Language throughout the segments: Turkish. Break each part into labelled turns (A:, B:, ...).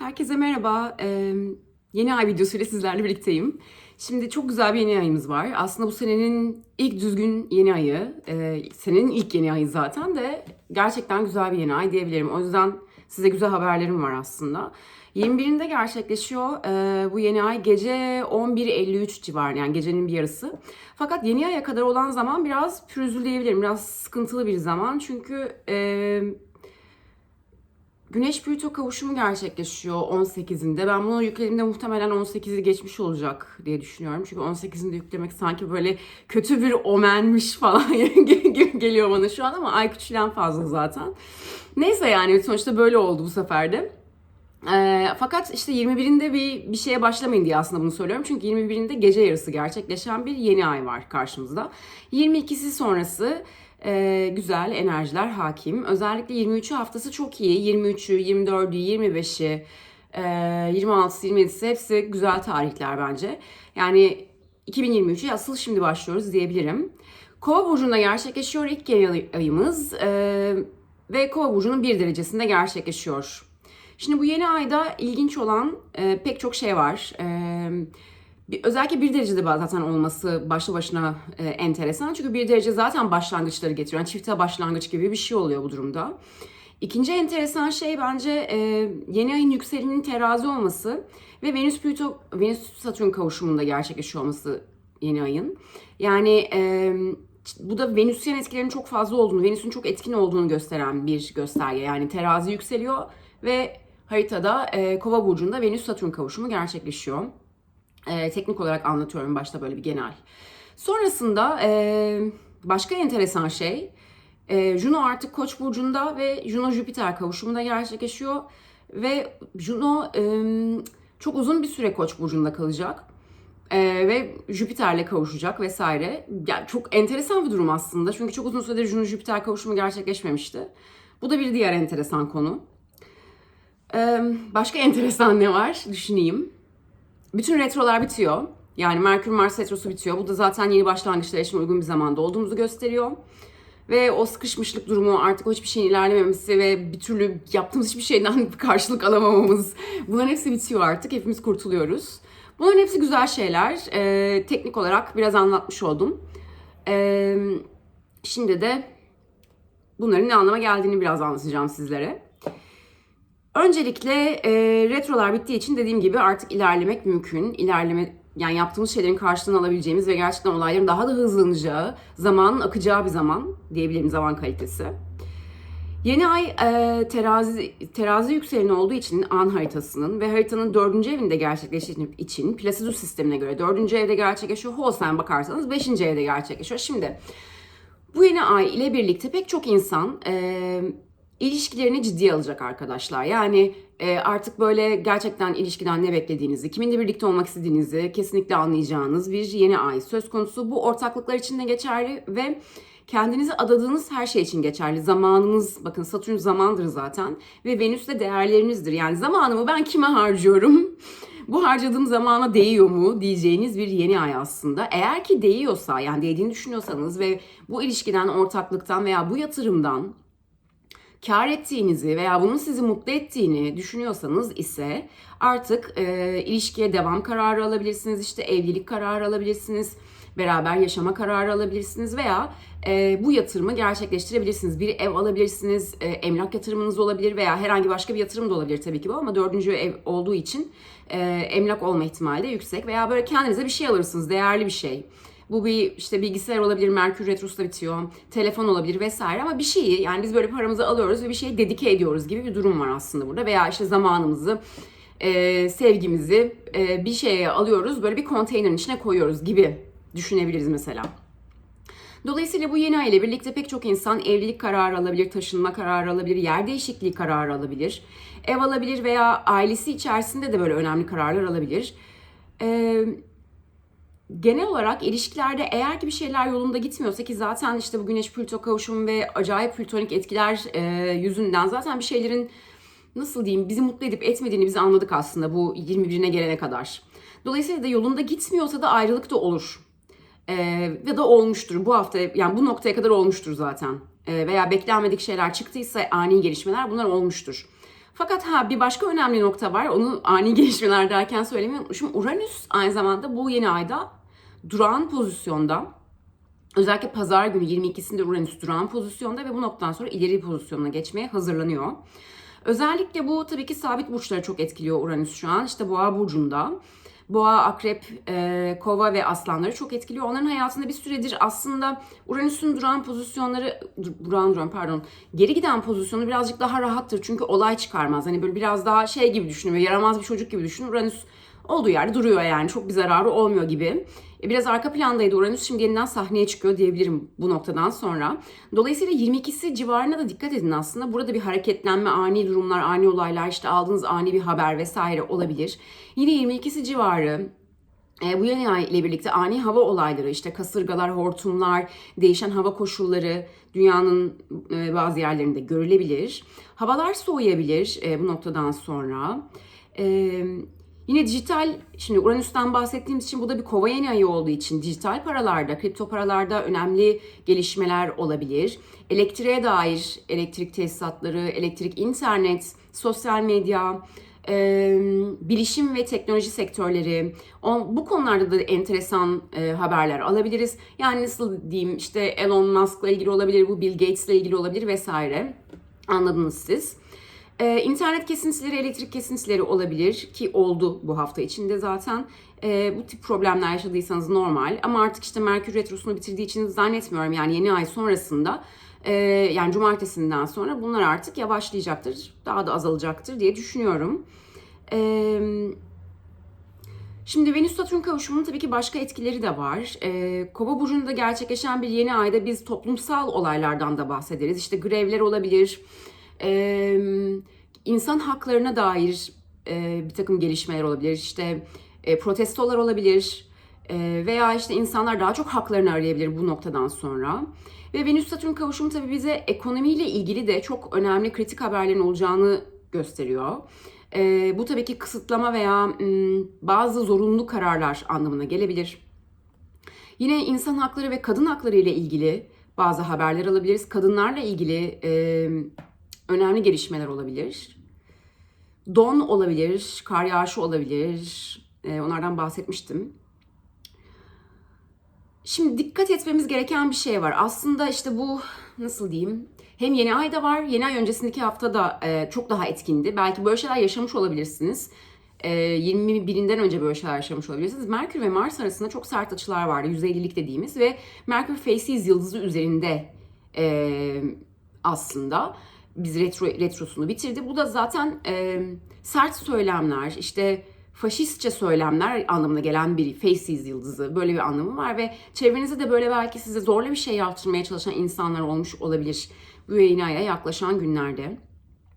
A: Herkese merhaba. Ee, yeni ay videosuyla sizlerle birlikteyim. Şimdi çok güzel bir yeni ayımız var. Aslında bu senenin ilk düzgün yeni ayı. Ee, senenin ilk yeni ayı zaten de gerçekten güzel bir yeni ay diyebilirim. O yüzden size güzel haberlerim var aslında. 21'inde gerçekleşiyor ee, bu yeni ay gece 11.53 civarı yani gecenin bir yarısı. Fakat yeni aya kadar olan zaman biraz pürüzlü diyebilirim. Biraz sıkıntılı bir zaman çünkü... E, Güneş Plüto kavuşumu gerçekleşiyor 18'inde. Ben bunu yüklediğimde muhtemelen 18'i geçmiş olacak diye düşünüyorum. Çünkü 18'inde yüklemek sanki böyle kötü bir omenmiş falan geliyor bana şu an ama ay küçülen fazla zaten. Neyse yani sonuçta böyle oldu bu sefer de. Ee, fakat işte 21'inde bir bir şeye başlamayın diye aslında bunu söylüyorum. Çünkü 21'inde gece yarısı gerçekleşen bir yeni ay var karşımızda. 22'si sonrası e, güzel enerjiler hakim. Özellikle 23'ü haftası çok iyi. 23'ü, 24'ü, 25'i, e, 26'sı, 27'si hepsi güzel tarihler bence. Yani 2023'e asıl şimdi başlıyoruz diyebilirim. Kova burcunda gerçekleşiyor ilk yeni ayımız e, ve Kova burcunun bir derecesinde gerçekleşiyor. Şimdi bu yeni ayda ilginç olan e, pek çok şey var. E, özellikle bir derecede zaten olması başlı başına e, enteresan. Çünkü bir derece zaten başlangıçları getiriyor. Yani çifte başlangıç gibi bir şey oluyor bu durumda. İkinci enteresan şey bence e, yeni ayın yükseleninin terazi olması ve Venüs Plüto Venüs Satürn kavuşumunda gerçekleşiyor olması yeni ayın. Yani e, bu da Venüsyen etkilerinin çok fazla olduğunu, Venüs'ün çok etkin olduğunu gösteren bir gösterge. Yani terazi yükseliyor ve haritada e, Kova burcunda Venüs Satürn kavuşumu gerçekleşiyor. E, teknik olarak anlatıyorum başta böyle bir genel. Sonrasında e, başka enteresan şey e, Juno artık Koç burcunda ve Juno Jüpiter kavuşumunda gerçekleşiyor ve Juno e, çok uzun bir süre Koç burcunda kalacak. Ee, ve Jüpiter'le kavuşacak vesaire. Yani çok enteresan bir durum aslında. Çünkü çok uzun süredir Juno Jüpiter kavuşumu gerçekleşmemişti. Bu da bir diğer enteresan konu. Ee, başka enteresan ne var? Düşüneyim. Bütün retrolar bitiyor. Yani Merkür Mars retrosu bitiyor. Bu da zaten yeni başlangıçlar için uygun bir zamanda olduğumuzu gösteriyor. Ve o sıkışmışlık durumu artık hiçbir şeyin ilerlememesi ve bir türlü yaptığımız hiçbir şeyden karşılık alamamamız. Bunların hepsi bitiyor artık. Hepimiz kurtuluyoruz. Bunların hepsi güzel şeyler. Ee, teknik olarak biraz anlatmış oldum. Ee, şimdi de bunların ne anlama geldiğini biraz anlatacağım sizlere. Öncelikle e, retrolar bittiği için dediğim gibi artık ilerlemek mümkün. İlerleme yani yaptığımız şeylerin karşılığını alabileceğimiz ve gerçekten olayların daha da hızlanacağı, zamanın akacağı bir zaman diyebilirim zaman kalitesi. Yeni ay e, terazi terazi yükseleni olduğu için an haritasının ve haritanın dördüncü evinde gerçekleştiği için Placidus sistemine göre dördüncü evde gerçekleşiyor. Holstein bakarsanız beşinci evde gerçekleşiyor. Şimdi bu yeni ay ile birlikte pek çok insan e, ilişkilerini ciddiye alacak arkadaşlar. Yani e, artık böyle gerçekten ilişkiden ne beklediğinizi, kiminle birlikte olmak istediğinizi kesinlikle anlayacağınız bir yeni ay söz konusu. Bu ortaklıklar için de geçerli ve kendinizi adadığınız her şey için geçerli. Zamanınız, bakın Satürn zamandır zaten ve Venüs de değerlerinizdir. Yani zamanımı ben kime harcıyorum? Bu harcadığım zamana değiyor mu diyeceğiniz bir yeni ay aslında. Eğer ki değiyorsa yani değdiğini düşünüyorsanız ve bu ilişkiden, ortaklıktan veya bu yatırımdan kar ettiğinizi veya bunun sizi mutlu ettiğini düşünüyorsanız ise artık e, ilişkiye devam kararı alabilirsiniz. İşte evlilik kararı alabilirsiniz. Beraber yaşama kararı alabilirsiniz veya e, bu yatırımı gerçekleştirebilirsiniz. Bir ev alabilirsiniz, e, emlak yatırımınız olabilir veya herhangi başka bir yatırım da olabilir tabii ki bu ama dördüncü ev olduğu için e, emlak olma ihtimali de yüksek veya böyle kendinize bir şey alırsınız, değerli bir şey. Bu bir işte bilgisayar olabilir, Merkür Retrosu da bitiyor, telefon olabilir vesaire ama bir şeyi yani biz böyle paramızı alıyoruz ve bir şeyi dedike ediyoruz gibi bir durum var aslında burada. Veya işte zamanımızı, e, sevgimizi e, bir şeye alıyoruz böyle bir konteynerin içine koyuyoruz gibi düşünebiliriz mesela. Dolayısıyla bu yeni ay ile birlikte pek çok insan evlilik kararı alabilir, taşınma kararı alabilir, yer değişikliği kararı alabilir, ev alabilir veya ailesi içerisinde de böyle önemli kararlar alabilir. Ee, genel olarak ilişkilerde eğer ki bir şeyler yolunda gitmiyorsa ki zaten işte bu Güneş Plüto kavuşumu ve acayip plütonik etkiler e, yüzünden zaten bir şeylerin nasıl diyeyim bizi mutlu edip etmediğini biz anladık aslında bu 21'ine gelene kadar. Dolayısıyla da yolunda gitmiyorsa da ayrılık da olur. E, ya da olmuştur bu hafta yani bu noktaya kadar olmuştur zaten. E, veya beklenmedik şeyler çıktıysa ani gelişmeler bunlar olmuştur. Fakat ha bir başka önemli nokta var. Onu ani gelişmeler derken söylemeyi unutmuşum. Uranüs aynı zamanda bu yeni ayda durağan pozisyonda. Özellikle pazar günü 22'sinde Uranüs durağan pozisyonda ve bu noktadan sonra ileri pozisyonuna geçmeye hazırlanıyor. Özellikle bu tabii ki sabit burçları çok etkiliyor Uranüs şu an. İşte Boğa burcunda. Boğa, Akrep, e, Kova ve Aslanları çok etkiliyor. Onların hayatında bir süredir aslında Uranüs'ün duran pozisyonları, dur- duran duran pardon, geri giden pozisyonu birazcık daha rahattır. Çünkü olay çıkarmaz. Hani böyle biraz daha şey gibi düşünün, yaramaz bir çocuk gibi düşünün. Uranüs olduğu yerde duruyor yani. Çok bir zararı olmuyor gibi. E, Biraz arka plandaydı Uranüs. Şimdi yeniden sahneye çıkıyor diyebilirim bu noktadan sonra. Dolayısıyla 22'si civarına da dikkat edin aslında. Burada bir hareketlenme, ani durumlar, ani olaylar, işte aldığınız ani bir haber vesaire olabilir. Yine 22'si civarı e, bu yeni ay ile birlikte ani hava olayları, işte kasırgalar, hortumlar, değişen hava koşulları dünyanın e, bazı yerlerinde görülebilir. Havalar soğuyabilir e, bu noktadan sonra. E, yine dijital, şimdi Uranüs'ten bahsettiğimiz için bu da bir kova yeni ayı olduğu için dijital paralarda, kripto paralarda önemli gelişmeler olabilir. Elektriğe dair elektrik tesisatları, elektrik, internet, sosyal medya, e, bilişim ve teknoloji sektörleri, o, bu konularda da enteresan e, haberler alabiliriz. Yani nasıl diyeyim işte Elon Musk'la ilgili olabilir, bu Bill Gates'le ilgili olabilir vesaire. Anladınız siz. Ee, internet kesintileri, elektrik kesintileri olabilir ki oldu bu hafta içinde zaten. Ee, bu tip problemler yaşadıysanız normal ama artık işte Merkür Retrosu'nu bitirdiği için zannetmiyorum yani yeni ay sonrasında e, yani cumartesinden sonra bunlar artık yavaşlayacaktır, daha da azalacaktır diye düşünüyorum. Ee, Şimdi Venüs-Satürn kavuşumunun tabii ki başka etkileri de var. Ee, Kova burcunda gerçekleşen bir yeni ayda biz toplumsal olaylardan da bahsederiz. İşte grevler olabilir, ee, insan haklarına dair e, bir takım gelişmeler olabilir. İşte e, protestolar olabilir e, veya işte insanlar daha çok haklarını arayabilir bu noktadan sonra. Ve Venüs-Satürn kavuşumu tabii bize ekonomiyle ilgili de çok önemli kritik haberlerin olacağını gösteriyor. E, bu tabii ki kısıtlama veya m, bazı zorunlu kararlar anlamına gelebilir. Yine insan hakları ve kadın hakları ile ilgili bazı haberler alabiliriz. Kadınlarla ilgili e, önemli gelişmeler olabilir. Don olabilir, kar yağışı olabilir. E, onlardan bahsetmiştim. Şimdi dikkat etmemiz gereken bir şey var. Aslında işte bu nasıl diyeyim? Hem yeni ay da var. Yeni ay öncesindeki hafta da e, çok daha etkindi. Belki böyle şeyler yaşamış olabilirsiniz. E, 21'inden önce böyle şeyler yaşamış olabilirsiniz. Merkür ve Mars arasında çok sert açılar vardı. %50'lik dediğimiz ve Merkür Faces yıldızı üzerinde e, aslında biz retro retrosunu bitirdi. Bu da zaten e, sert söylemler, işte faşistçe söylemler anlamına gelen bir Faces yıldızı böyle bir anlamı var ve çevrenizde de böyle belki size zorla bir şey yaptırmaya çalışan insanlar olmuş olabilir bu yayın aya yaklaşan günlerde.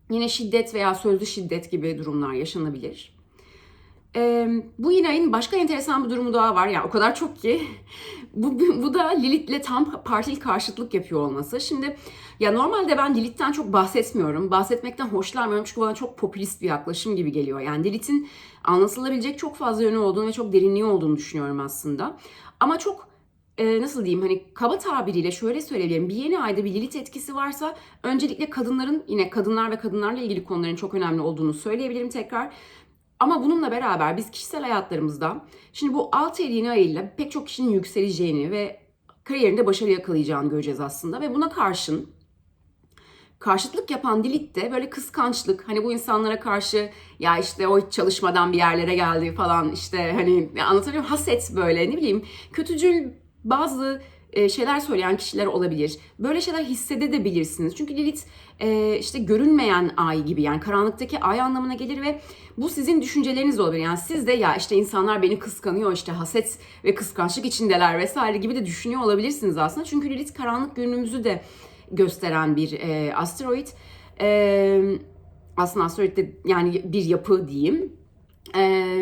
A: Yine şiddet veya sözlü şiddet gibi durumlar yaşanabilir. Ee, bu yine ayın başka enteresan bir durumu daha var. Yani o kadar çok ki. bu, bu da Lilith'le tam partili karşıtlık yapıyor olması. Şimdi ya normalde ben Lilith'ten çok bahsetmiyorum. Bahsetmekten hoşlanmıyorum çünkü bana çok popülist bir yaklaşım gibi geliyor. Yani Lilith'in anlatılabilecek çok fazla yönü olduğunu ve çok derinliği olduğunu düşünüyorum aslında. Ama çok e, nasıl diyeyim hani kaba tabiriyle şöyle söyleyebilirim. Bir yeni ayda bir Lilith etkisi varsa öncelikle kadınların yine kadınlar ve kadınlarla ilgili konuların çok önemli olduğunu söyleyebilirim tekrar. Ama bununla beraber biz kişisel hayatlarımızda şimdi bu 6 yeni ayıyla pek çok kişinin yükseleceğini ve kariyerinde başarı yakalayacağını göreceğiz aslında. Ve buna karşın karşıtlık yapan Dilit de böyle kıskançlık hani bu insanlara karşı ya işte o çalışmadan bir yerlere geldi falan işte hani anlatabiliyor muyum? haset böyle ne bileyim kötücül bazı şeyler söyleyen kişiler olabilir. Böyle şeyler hissedebilirsiniz. Çünkü Lilith e, işte görünmeyen ay gibi yani karanlıktaki ay anlamına gelir ve bu sizin düşünceleriniz olabilir. Yani siz de ya işte insanlar beni kıskanıyor işte haset ve kıskançlık içindeler vesaire gibi de düşünüyor olabilirsiniz aslında. Çünkü Lilith karanlık yönümüzü de gösteren bir e, asteroid. E, aslında asteroid de yani bir yapı diyeyim. E,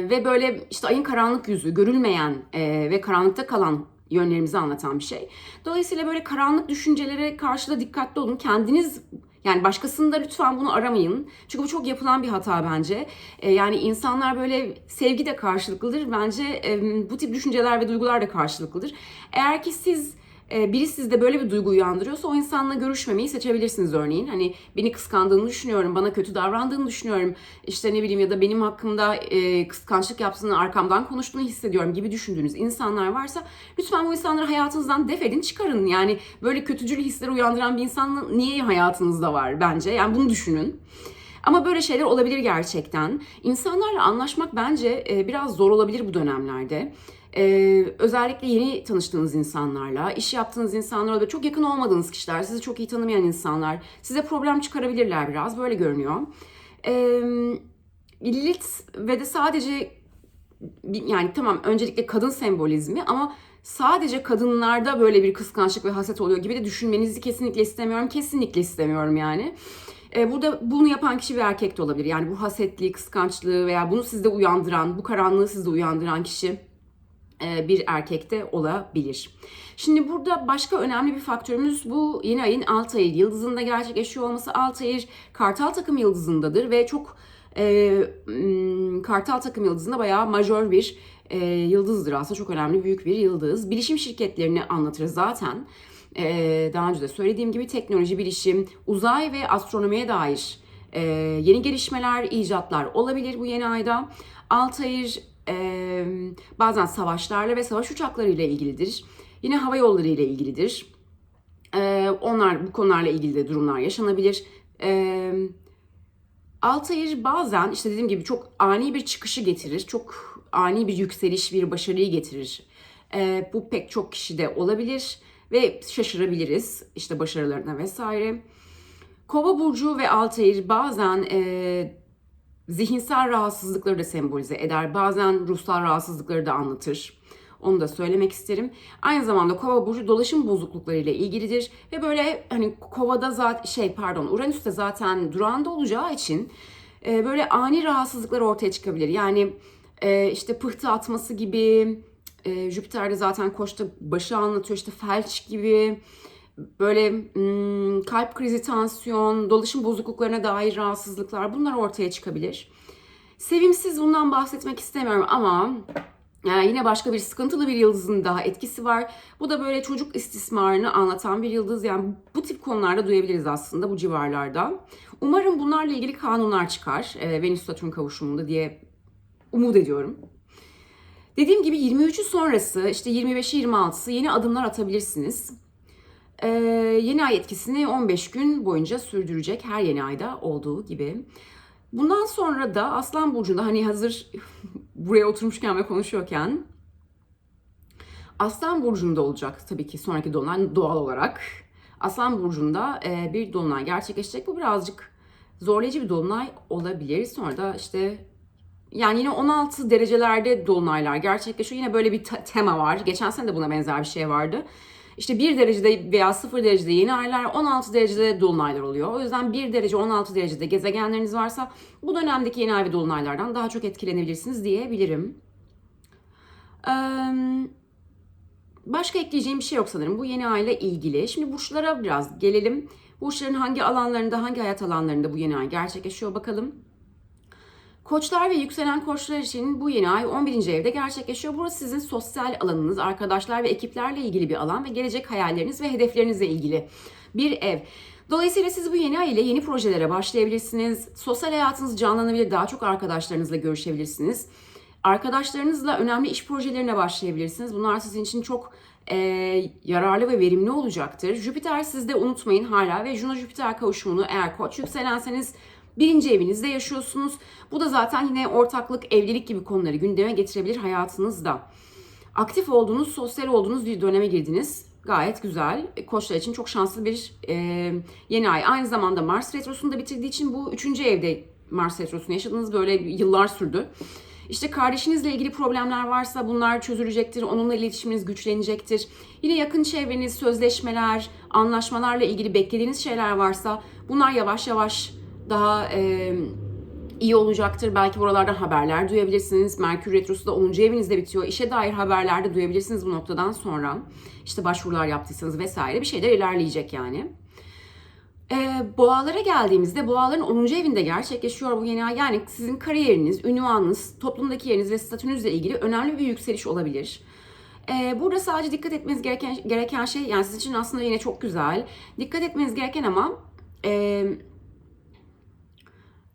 A: ve böyle işte ayın karanlık yüzü, görülmeyen e, ve karanlıkta kalan yönlerimizi anlatan bir şey. Dolayısıyla böyle karanlık düşüncelere karşı da dikkatli olun. Kendiniz yani başkasında lütfen bunu aramayın. Çünkü bu çok yapılan bir hata bence. E, yani insanlar böyle sevgi de karşılıklıdır. Bence e, bu tip düşünceler ve duygular da karşılıklıdır. Eğer ki siz biri sizde böyle bir duygu uyandırıyorsa o insanla görüşmemeyi seçebilirsiniz örneğin. Hani beni kıskandığını düşünüyorum, bana kötü davrandığını düşünüyorum. İşte ne bileyim ya da benim hakkımda e, kıskançlık yaptığını, arkamdan konuştuğunu hissediyorum gibi düşündüğünüz insanlar varsa lütfen bu insanları hayatınızdan def edin, çıkarın. Yani böyle kötücül hisleri uyandıran bir insan niye hayatınızda var bence? Yani bunu düşünün. Ama böyle şeyler olabilir gerçekten. İnsanlarla anlaşmak bence e, biraz zor olabilir bu dönemlerde. Ee, özellikle yeni tanıştığınız insanlarla, iş yaptığınız insanlarla, çok yakın olmadığınız kişiler, sizi çok iyi tanımayan insanlar size problem çıkarabilirler biraz. Böyle görünüyor. Ee, Lilith ve de sadece yani tamam öncelikle kadın sembolizmi ama sadece kadınlarda böyle bir kıskançlık ve haset oluyor gibi de düşünmenizi kesinlikle istemiyorum. Kesinlikle istemiyorum yani. Ee, burada bunu yapan kişi bir erkek de olabilir. Yani bu hasetliği, kıskançlığı veya bunu sizde uyandıran, bu karanlığı sizde uyandıran kişi bir erkekte olabilir. Şimdi burada başka önemli bir faktörümüz bu yeni ayın Altair yıldızında gerçekleşiyor olması. Altair Kartal takım yıldızındadır ve çok e, Kartal takım yıldızında bayağı majör bir e, yıldızdır aslında çok önemli büyük bir yıldız. Bilişim şirketlerini anlatır zaten. E, daha önce de söylediğim gibi teknoloji, bilişim, uzay ve astronomiye dair e, yeni gelişmeler, icatlar olabilir bu yeni ayda. Altair bazen savaşlarla ve savaş uçaklarıyla ilgilidir. Yine hava yolları ile ilgilidir. Onlar bu konularla ilgili de durumlar yaşanabilir. E, Altair bazen işte dediğim gibi çok ani bir çıkışı getirir. Çok ani bir yükseliş, bir başarıyı getirir. Bu pek çok kişide olabilir ve şaşırabiliriz işte başarılarına vesaire. Kova burcu ve Altair bazen e, zihinsel rahatsızlıkları da sembolize eder. Bazen ruhsal rahatsızlıkları da anlatır. Onu da söylemek isterim. Aynı zamanda kova burcu dolaşım bozukluklarıyla ilgilidir ve böyle hani kovada zaten şey pardon Uranüs'te zaten durağında olacağı için e, böyle ani rahatsızlıklar ortaya çıkabilir. Yani e, işte pıhtı atması gibi, e, Jüpiter'de zaten koçta başı anlatıyor işte felç gibi böyle hmm, kalp krizi, tansiyon, dolaşım bozukluklarına dair rahatsızlıklar bunlar ortaya çıkabilir. Sevimsiz bundan bahsetmek istemiyorum ama yani yine başka bir sıkıntılı bir yıldızın daha etkisi var. Bu da böyle çocuk istismarını anlatan bir yıldız. Yani bu tip konularda duyabiliriz aslında bu civarlarda. Umarım bunlarla ilgili kanunlar çıkar e, Venüs-Satürn kavuşumunda diye umut ediyorum. Dediğim gibi 23'ü sonrası işte 25'i 26'sı yeni adımlar atabilirsiniz. Ee, yeni ay etkisini 15 gün boyunca sürdürecek her yeni ayda olduğu gibi. Bundan sonra da Aslan Burcu'nda hani hazır buraya oturmuşken ve konuşuyorken Aslan Burcu'nda olacak tabii ki sonraki dolunay doğal olarak. Aslan Burcu'nda e, bir dolunay gerçekleşecek. Bu birazcık zorlayıcı bir dolunay olabilir. Sonra da işte yani yine 16 derecelerde dolunaylar gerçekleşiyor. Yine böyle bir tema var. Geçen sene de buna benzer bir şey vardı. İşte 1 derecede veya 0 derecede yeni aylar, 16 derecede dolunaylar oluyor. O yüzden 1 derece 16 derecede gezegenleriniz varsa bu dönemdeki yeni ay ve dolunaylardan daha çok etkilenebilirsiniz diyebilirim. Başka ekleyeceğim bir şey yok sanırım. Bu yeni ay ile ilgili. Şimdi burçlara biraz gelelim. Burçların hangi alanlarında, hangi hayat alanlarında bu yeni ay gerçekleşiyor bakalım. Koçlar ve yükselen koçlar için bu yeni ay 11. evde gerçekleşiyor. Burası sizin sosyal alanınız, arkadaşlar ve ekiplerle ilgili bir alan ve gelecek hayalleriniz ve hedeflerinizle ilgili bir ev. Dolayısıyla siz bu yeni ay ile yeni projelere başlayabilirsiniz. Sosyal hayatınız canlanabilir, daha çok arkadaşlarınızla görüşebilirsiniz. Arkadaşlarınızla önemli iş projelerine başlayabilirsiniz. Bunlar sizin için çok e, yararlı ve verimli olacaktır. Jüpiter sizde unutmayın hala ve Juno-Jüpiter kavuşumunu eğer koç yükselenseniz Birinci evinizde yaşıyorsunuz. Bu da zaten yine ortaklık, evlilik gibi konuları gündeme getirebilir hayatınızda. Aktif olduğunuz, sosyal olduğunuz bir döneme girdiniz. Gayet güzel. Koçlar için çok şanslı bir e, yeni ay. Aynı zamanda Mars Retrosu'nu da bitirdiği için bu üçüncü evde Mars Retrosu'nu yaşadığınız böyle yıllar sürdü. İşte kardeşinizle ilgili problemler varsa bunlar çözülecektir. Onunla iletişiminiz güçlenecektir. Yine yakın çevreniz, sözleşmeler, anlaşmalarla ilgili beklediğiniz şeyler varsa bunlar yavaş yavaş daha e, iyi olacaktır. Belki buralardan haberler duyabilirsiniz. Merkür Retrosu da 10. evinizde bitiyor. İşe dair haberler de duyabilirsiniz bu noktadan sonra. İşte başvurular yaptıysanız vesaire bir şeyler ilerleyecek yani. Ee, boğalara geldiğimizde boğaların 10. evinde gerçekleşiyor bu yeni ay. Yani sizin kariyeriniz, ünvanınız, toplumdaki yeriniz ve statünüzle ilgili önemli bir yükseliş olabilir. Ee, burada sadece dikkat etmeniz gereken gereken şey yani sizin için aslında yine çok güzel. Dikkat etmeniz gereken ama e,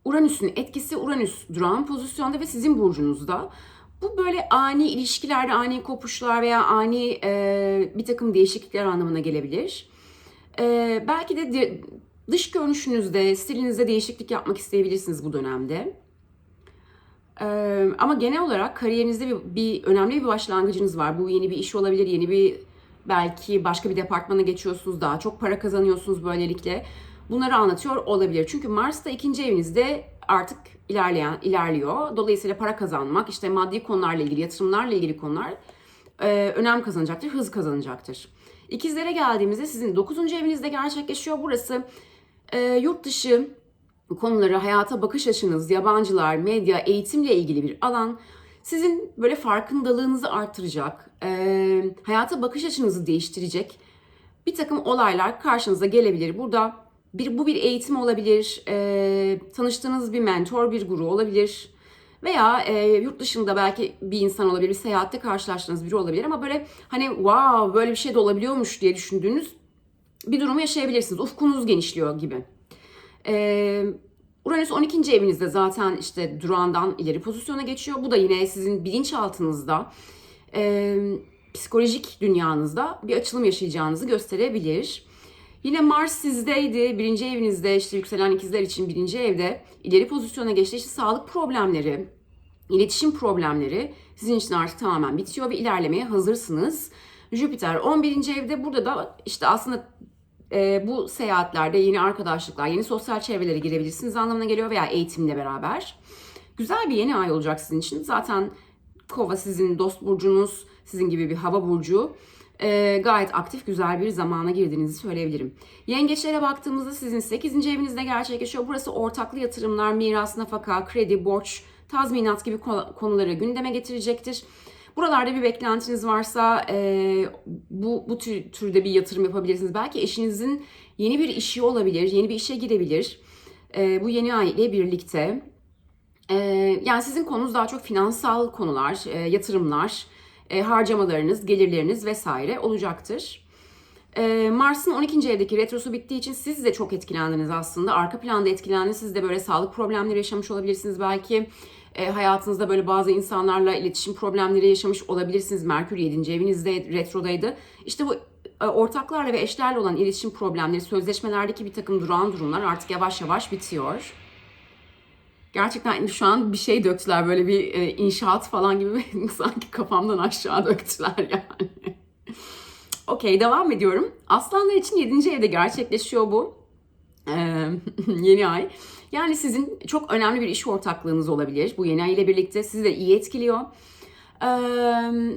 A: Uranüs'ün etkisi Uranüs duran pozisyonda ve sizin burcunuzda. Bu böyle ani ilişkilerde ani kopuşlar veya ani e, bir takım değişiklikler anlamına gelebilir. E, belki de di- dış görünüşünüzde, stilinizde değişiklik yapmak isteyebilirsiniz bu dönemde. E, ama genel olarak kariyerinizde bir, bir önemli bir başlangıcınız var. Bu yeni bir iş olabilir, yeni bir belki başka bir departmana geçiyorsunuz, daha çok para kazanıyorsunuz böylelikle. Bunları anlatıyor olabilir. Çünkü Mars da ikinci evinizde artık ilerleyen ilerliyor. Dolayısıyla para kazanmak, işte maddi konularla ilgili, yatırımlarla ilgili konular e, önem kazanacaktır, hız kazanacaktır. İkizlere geldiğimizde sizin 9. evinizde gerçekleşiyor. Burası e, yurt dışı konuları, hayata bakış açınız, yabancılar, medya, eğitimle ilgili bir alan. Sizin böyle farkındalığınızı artıracak, e, hayata bakış açınızı değiştirecek bir takım olaylar karşınıza gelebilir. Burada bir bu bir eğitim olabilir, e, tanıştığınız bir mentor, bir guru olabilir veya e, yurt dışında belki bir insan olabilir, bir seyahatte karşılaştığınız biri olabilir ama böyle hani wow böyle bir şey de olabiliyormuş diye düşündüğünüz bir durumu yaşayabilirsiniz. Ufkunuz genişliyor gibi. E, Uranüs 12. evinizde zaten işte durağından ileri pozisyona geçiyor. Bu da yine sizin bilinçaltınızda, e, psikolojik dünyanızda bir açılım yaşayacağınızı gösterebilir. Yine Mars sizdeydi. Birinci evinizde işte yükselen ikizler için birinci evde ileri pozisyona geçti. İşte sağlık problemleri, iletişim problemleri sizin için artık tamamen bitiyor ve ilerlemeye hazırsınız. Jüpiter 11. evde burada da işte aslında e, bu seyahatlerde yeni arkadaşlıklar, yeni sosyal çevrelere girebilirsiniz anlamına geliyor veya eğitimle beraber. Güzel bir yeni ay olacak sizin için. Zaten Kova sizin dost burcunuz, sizin gibi bir hava burcu. E, gayet aktif, güzel bir zamana girdiğinizi söyleyebilirim. Yengeçlere baktığımızda sizin 8. evinizde gerçekleşiyor. Burası ortaklı yatırımlar, miras, nafaka, kredi, borç, tazminat gibi konuları gündeme getirecektir. Buralarda bir beklentiniz varsa e, bu, bu tür, türde bir yatırım yapabilirsiniz. Belki eşinizin yeni bir işi olabilir, yeni bir işe girebilir. E, bu yeni ay ile birlikte. E, yani sizin konunuz daha çok finansal konular, e, yatırımlar, e, harcamalarınız, gelirleriniz vesaire olacaktır. E, Mars'ın 12. evdeki retrosu bittiği için siz de çok etkilendiniz aslında. Arka planda etkilendiniz. Siz de böyle sağlık problemleri yaşamış olabilirsiniz belki. E, hayatınızda böyle bazı insanlarla iletişim problemleri yaşamış olabilirsiniz. Merkür 7. evinizde retrodaydı. İşte bu e, ortaklarla ve eşlerle olan iletişim problemleri, sözleşmelerdeki bir takım duran durumlar artık yavaş yavaş bitiyor. Gerçekten şu an bir şey döktüler böyle bir e, inşaat falan gibi sanki kafamdan aşağı döktüler yani. Okey devam ediyorum. Aslanlar için 7. evde gerçekleşiyor bu. Ee, yeni ay. Yani sizin çok önemli bir iş ortaklığınız olabilir. Bu yeni ay ile birlikte sizi de iyi etkiliyor. Ee,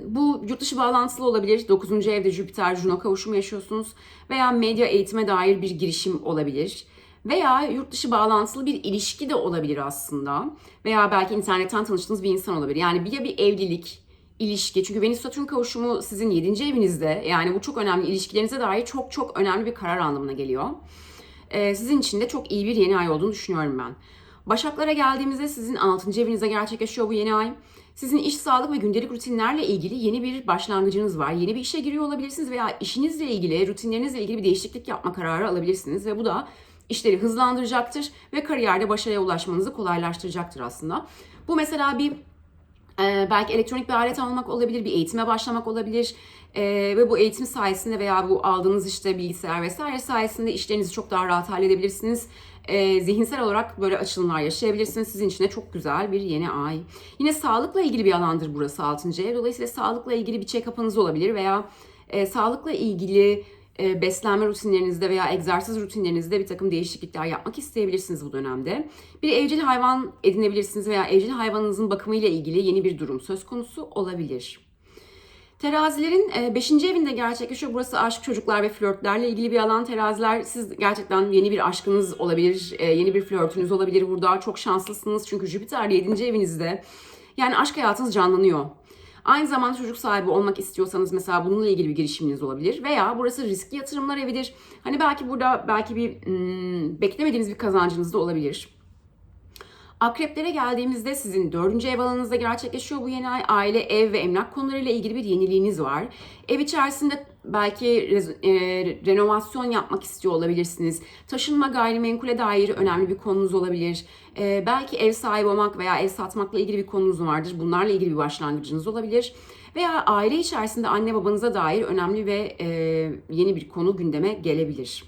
A: bu yurt dışı bağlantılı olabilir. 9. evde Jüpiter, Juno kavuşumu yaşıyorsunuz. Veya medya eğitime dair bir girişim olabilir. Veya yurt dışı bağlantılı bir ilişki de olabilir aslında. Veya belki internetten tanıştığınız bir insan olabilir. Yani bir ya bir evlilik, ilişki. Çünkü Venüs Satürn kavuşumu sizin 7. evinizde. Yani bu çok önemli. İlişkilerinize dair çok çok önemli bir karar anlamına geliyor. Ee, sizin için de çok iyi bir yeni ay olduğunu düşünüyorum ben. Başaklara geldiğimizde sizin 6. evinizde gerçekleşiyor bu yeni ay. Sizin iş, sağlık ve gündelik rutinlerle ilgili yeni bir başlangıcınız var. Yeni bir işe giriyor olabilirsiniz veya işinizle ilgili, rutinlerinizle ilgili bir değişiklik yapma kararı alabilirsiniz ve bu da işleri hızlandıracaktır ve kariyerde başarıya ulaşmanızı kolaylaştıracaktır aslında. Bu mesela bir e, belki elektronik bir alet almak olabilir, bir eğitime başlamak olabilir e, ve bu eğitim sayesinde veya bu aldığınız işte bilgisayar vesaire sayesinde işlerinizi çok daha rahat halledebilirsiniz. E, zihinsel olarak böyle açılımlar yaşayabilirsiniz. Sizin için de çok güzel bir yeni ay. Yine sağlıkla ilgili bir alandır burası 6. ev. Dolayısıyla sağlıkla ilgili bir check-up'ınız olabilir veya e, sağlıkla ilgili beslenme rutinlerinizde veya egzersiz rutinlerinizde bir takım değişiklikler yapmak isteyebilirsiniz bu dönemde. Bir evcil hayvan edinebilirsiniz veya evcil hayvanınızın bakımıyla ilgili yeni bir durum söz konusu olabilir. Terazilerin 5. evinde gerçekleşiyor. Burası aşk, çocuklar ve flörtlerle ilgili bir alan. Teraziler siz gerçekten yeni bir aşkınız olabilir, e, yeni bir flörtünüz olabilir burada. Çok şanslısınız çünkü Jüpiter 7. evinizde. Yani aşk hayatınız canlanıyor. Aynı zamanda çocuk sahibi olmak istiyorsanız mesela bununla ilgili bir girişiminiz olabilir. Veya burası riskli yatırımlar evidir. Hani belki burada belki bir hmm, beklemediğiniz bir kazancınız da olabilir. Akreplere geldiğimizde sizin dördüncü ev alanınızda gerçekleşiyor bu yeni ay. Aile, ev ve emlak konularıyla ilgili bir yeniliğiniz var. Ev içerisinde belki e, renovasyon yapmak istiyor olabilirsiniz. Taşınma gayrimenkule dair önemli bir konunuz olabilir. E, belki ev sahibi olmak veya ev satmakla ilgili bir konunuz vardır. Bunlarla ilgili bir başlangıcınız olabilir. Veya aile içerisinde anne babanıza dair önemli ve e, yeni bir konu gündeme gelebilir.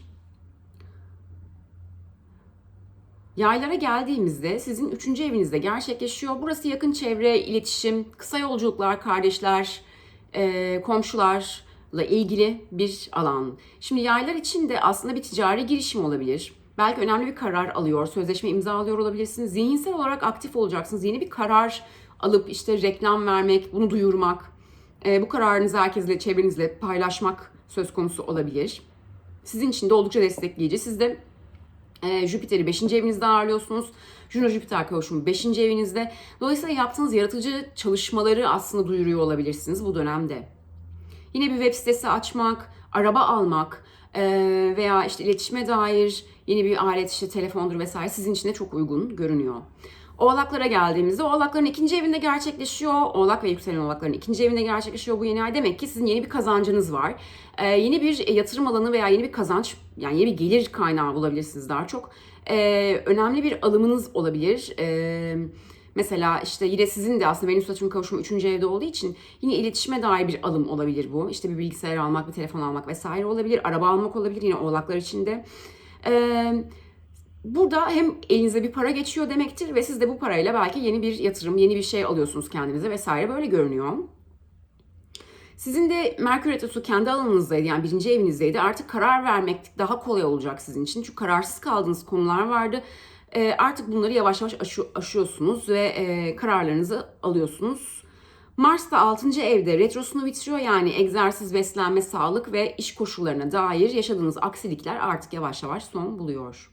A: Yaylara geldiğimizde sizin üçüncü evinizde gerçekleşiyor. Burası yakın çevre, iletişim, kısa yolculuklar, kardeşler, e, komşularla ilgili bir alan. Şimdi yaylar için de aslında bir ticari girişim olabilir. Belki önemli bir karar alıyor, sözleşme imzalıyor olabilirsiniz. Zihinsel olarak aktif olacaksınız. Yeni bir karar alıp işte reklam vermek, bunu duyurmak, e, bu kararınızı herkesle, çevrenizle paylaşmak söz konusu olabilir. Sizin için de oldukça destekleyici. Siz de e, Jüpiter'i 5. evinizde ağırlıyorsunuz. Juno Jüpiter kavuşumu 5. evinizde. Dolayısıyla yaptığınız yaratıcı çalışmaları aslında duyuruyor olabilirsiniz bu dönemde. Yine bir web sitesi açmak, araba almak veya işte iletişime dair yeni bir alet işte telefondur vesaire sizin için de çok uygun görünüyor. Oğlaklara geldiğimizde Oğlakların ikinci evinde gerçekleşiyor. Oğlak ve yükselen Oğlakların ikinci evinde gerçekleşiyor bu yeni ay. Demek ki sizin yeni bir kazancınız var. Ee, yeni bir yatırım alanı veya yeni bir kazanç yani yeni bir gelir kaynağı bulabilirsiniz daha çok. Ee, önemli bir alımınız olabilir. Ee, Mesela işte yine sizin de aslında Venüs açımı kavuşumu 3. evde olduğu için yine iletişime dair bir alım olabilir bu. İşte bir bilgisayar almak, bir telefon almak vesaire olabilir. Araba almak olabilir yine oğlaklar için de. Ee, burada hem elinize bir para geçiyor demektir ve siz de bu parayla belki yeni bir yatırım, yeni bir şey alıyorsunuz kendinize vesaire böyle görünüyor. Sizin de Merkür Retrosu kendi alanınızdaydı yani birinci evinizdeydi. Artık karar vermek daha kolay olacak sizin için. Çünkü kararsız kaldığınız konular vardı. Ee, artık bunları yavaş yavaş aşı- aşıyorsunuz ve e, kararlarınızı alıyorsunuz. Mars da 6. evde retrosunu bitiriyor yani egzersiz, beslenme, sağlık ve iş koşullarına dair yaşadığınız aksilikler artık yavaş yavaş son buluyor.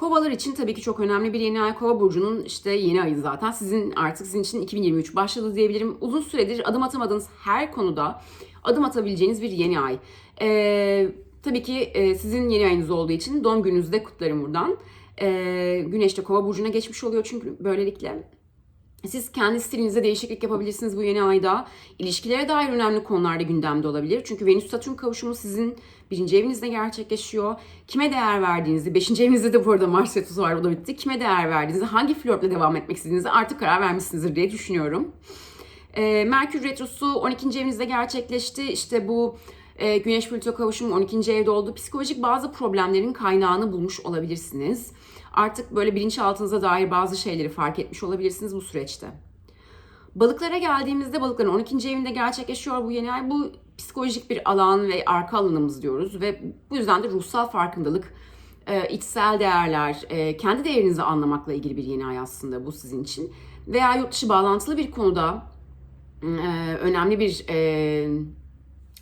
A: Kovalar için tabii ki çok önemli bir yeni ay. Kova burcunun işte yeni ayı zaten. Sizin artık sizin için 2023 başladı diyebilirim. Uzun süredir adım atamadığınız her konuda adım atabileceğiniz bir yeni ay. Ee, tabii ki e, sizin yeni ayınız olduğu için doğum gününüzü de kutlarım buradan. Ee, Güneş de Kova burcuna geçmiş oluyor çünkü böylelikle. Siz kendi stilinizde değişiklik yapabilirsiniz bu yeni ayda. İlişkilere dair önemli konularda gündemde olabilir. Çünkü Venüs-Satürn kavuşumu sizin birinci evinizde gerçekleşiyor. Kime değer verdiğinizi, beşinci evinizde de bu arada Mars Retrosu var, o da bitti. Kime değer verdiğinizi, hangi flörtle devam etmek istediğinizi artık karar vermişsinizdir diye düşünüyorum. Ee, Merkür Retrosu 12. evinizde gerçekleşti. İşte bu e, Güneş Plüto kavuşumu 12. evde oldu. Psikolojik bazı problemlerin kaynağını bulmuş olabilirsiniz. Artık böyle bilinçaltınıza dair bazı şeyleri fark etmiş olabilirsiniz bu süreçte. Balıklara geldiğimizde balıkların 12. evinde gerçekleşiyor bu yeni ay. Bu psikolojik bir alan ve arka alanımız diyoruz ve bu yüzden de ruhsal farkındalık, e, içsel değerler, e, kendi değerinizi anlamakla ilgili bir yeni ay aslında bu sizin için. Veya yurt dışı bağlantılı bir konuda e, önemli bir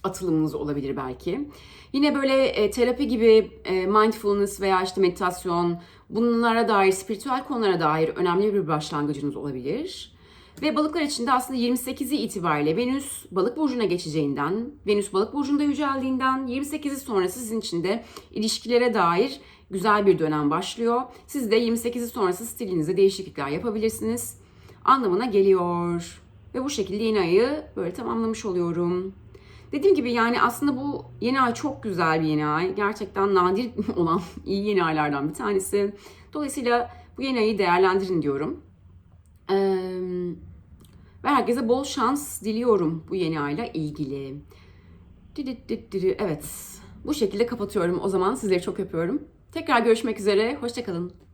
A: atılımınız olabilir belki. Yine böyle terapi gibi mindfulness veya işte meditasyon bunlara dair, spiritüel konulara dair önemli bir başlangıcınız olabilir. Ve balıklar için de aslında 28'i itibariyle Venüs balık burcuna geçeceğinden, Venüs balık burcunda yüceldiğinden 28'i sonrası sizin için de ilişkilere dair güzel bir dönem başlıyor. Siz de 28'i sonrası stilinizde değişiklikler yapabilirsiniz anlamına geliyor. Ve bu şekilde yeni ayı böyle tamamlamış oluyorum. Dediğim gibi yani aslında bu yeni ay çok güzel bir yeni ay. Gerçekten nadir olan iyi yeni aylardan bir tanesi. Dolayısıyla bu yeni ayı değerlendirin diyorum. Ee, ve herkese bol şans diliyorum bu yeni ayla ilgili. Evet bu şekilde kapatıyorum o zaman. Sizleri çok öpüyorum. Tekrar görüşmek üzere. Hoşçakalın.